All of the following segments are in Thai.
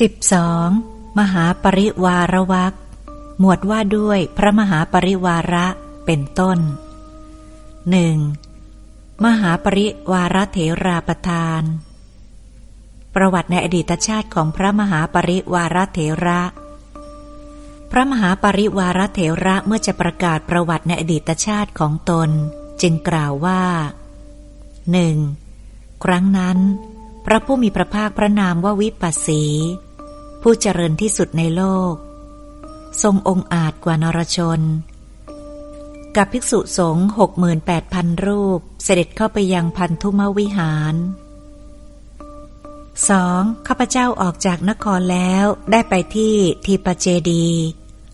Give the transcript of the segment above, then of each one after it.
12. มหาปริวารวักหมวดว่าด้วยพระมหาปริวาระเป็นต้น 1. มหาปริวารเถราประทาน ประวัติในอดีตชาติของพระมหาปริวารเถระ พระมหาปริวารเถระเมื่อจะประกาศประวัติในอดีตชาติของตน จึงกล่าวว่าหนึ่งครั้งนั้น พระผู้มีพระภาคพระนามว่าวิปัสสี ผู้เจริญที่สุดในโลก ทรงองค์อาจกว่านรชน กับภิกษุสงฆ์หกหมื่นแปดพันรูปเสด็จเข้าไปยังพันธุมวิหารสองข้าพเจ้าออกจากนครแล้วได้ไปที่ทีปเจดี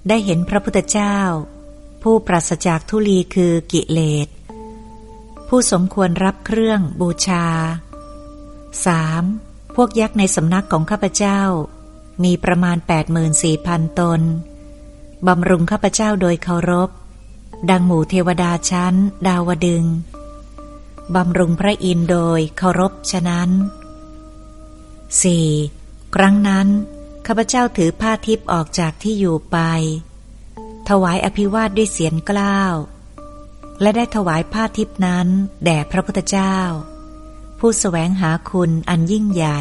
ได้เห็นพระพุทธเจ้า ผู้ปราศจากทุลีคือกิเลส ผู้สมควรรับเครื่องบูชา 3. พวกยักษ์ในสำนักของข้าพเจ้า มีประมาณ 84,000 ตน บำรุงข้าพเจ้าโดยเคารพ ดังหมู่เทวดาชั้น ดาวดึง บำรุงพระอินโดยเคารพฉะนั้น 4. ครั้งนั้น ข้าพเจ้าถือผ้าทิพย์ออกจากที่อยู่ไป ถวายอภิวาทด้วยเสียงกล้าว และได้ถวายผ้าทิพนั้น แด่พระพุทธเจ้า ผู้สแสวงหาคุณอันยิ่งใหญ่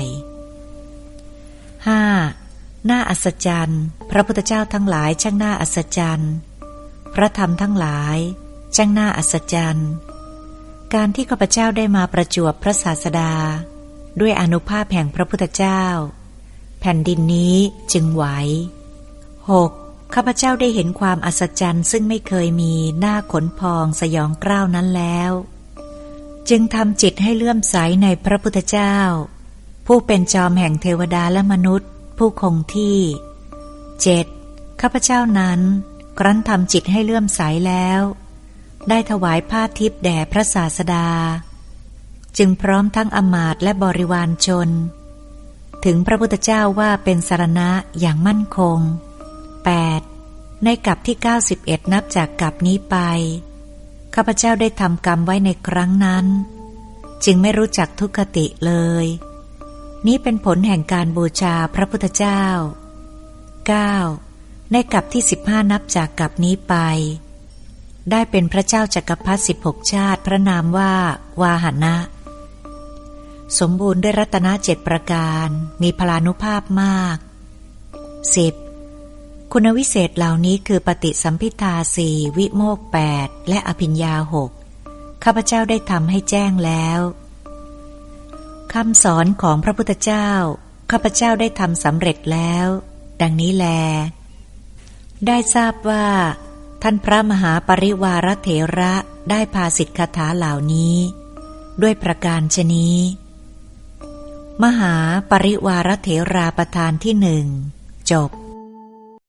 5. น้าอัศจรรย์ พระพุทธเจ้าทั้งหลายช่างน้าอัศจรรย์ พระธรรมทั้งหลายช่างน้าอัศจรรย์ การที่ข้าพเจ้าได้มาประจวบพระศาสดา ด้วยอนุภาพแห่งพระพุทธเจ้า แผ่นดินนี้จึงไหว 6. ข้าพเจ้าได้เห็นความอัศจรรย์ซึ่งไม่เคยมีหน้าขนพองสยองกล้าวนั้นแล้ว จึงทำจิตให้เลื่อมใสในพระพุทธเจ้า ผู้เป็นจอมแห่งเทวดาและมนุษย์ ผู้คงที่เจ็ดข้าพเจ้านั้น ครั้นทำจิตให้เลื่อมใสแล้ว ได้ถวายผ้าทิพย์แด่พระศาสดา จึงพร้อมทั้งอมาตและบริวารชน ถึงพระพุทธเจ้าว่าเป็นสารณะอย่างมั่นคง 8. ในกับที่ 91 นับจากกับนี้ไป ข้าพเจ้าได้ทำกรรมไว้ในครั้งนั้น จึงไม่รู้จักทุกขติเลย นี้เป็นผลแห่งการบูชาพระพุทธเจ้า 9. ในกับที่ 15 นับจากกับนี้ไป ได้เป็นพระเจ้าจากักรพรรดิสิบหกชาติพระนามว่า วาหนะ สมบูรณ์ด้วยรัตนเจ็ดประการ มีพลานุภาพมาก 10. คุณวิเศษเหล่านี้คือปฏิสัมพิทาสี่วิโมกแปดและอภิญญาหกข้าพเจ้าได้ทำให้แจ้งแล้ว คำสอนของพระพุทธเจ้า ข้าพเจ้าได้ทำสำเร็จแล้ว ดังนี้แล ได้ทราบว่า ท่านพระมหาปริวารเถระได้พาสิทธิคาถาเหล่านี้ ด้วยประการชนี้ มหาปริวารเถราประธานที่หนึ่งจบ